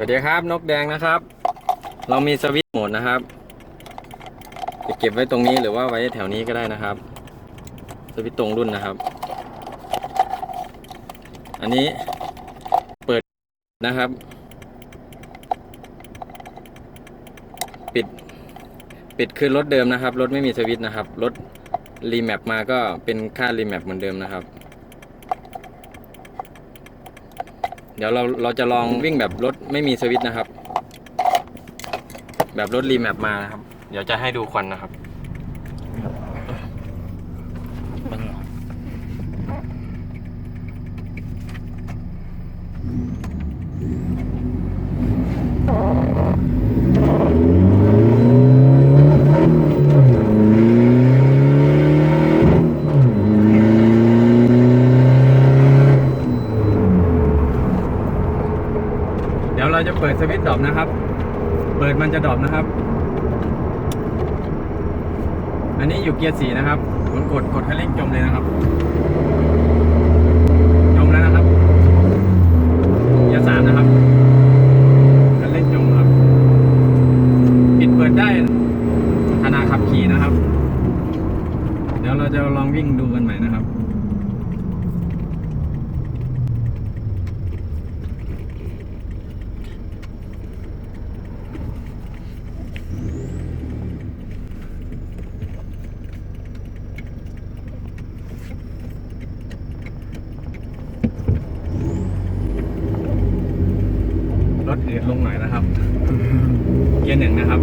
สวัสดีครับนกแดงนะครับ เรามีสวิตช์โหมดนะครับจะเก็บไว้ตรงนี้หรือว่าไว้แถวนี้ก็ได้นะครับ สวิตช์ตรงรุ่นนะครับ อันนี้เปิดนะครับ ปิดปิดคือรถเดิมนะครับรถไม่มีสวิตช์นะครับรถรีแมปมาก็เป็นค่ารีแมปเหมือนเดิมนะครับ เดี๋ยวเราเราจะลองวิ่งแบบรถไม่มีสวิตช์นะครับ แบบรถรีแมปมานะครับ เดี๋ยวจะให้ดูควันนะครับ เราจะเปิดสวิตช์ดรอปนะครับ เปิดมันจะดรอปนะครับ อันนี้อยู่เกียร์สี่นะครับผมกดกดคันเร่งจมเลยนะครับ จมแล้วนะครับ เกียร์สามนะครับคันเร่งจมครับ ปิดเปิดได้ขณะขับขี่นะครับ เดี๋ยวเราจะลองวิ่งดูกันใหม่นะครับ อืดลงหน่อยนะครับ เกียร์หนึ่งนะครับ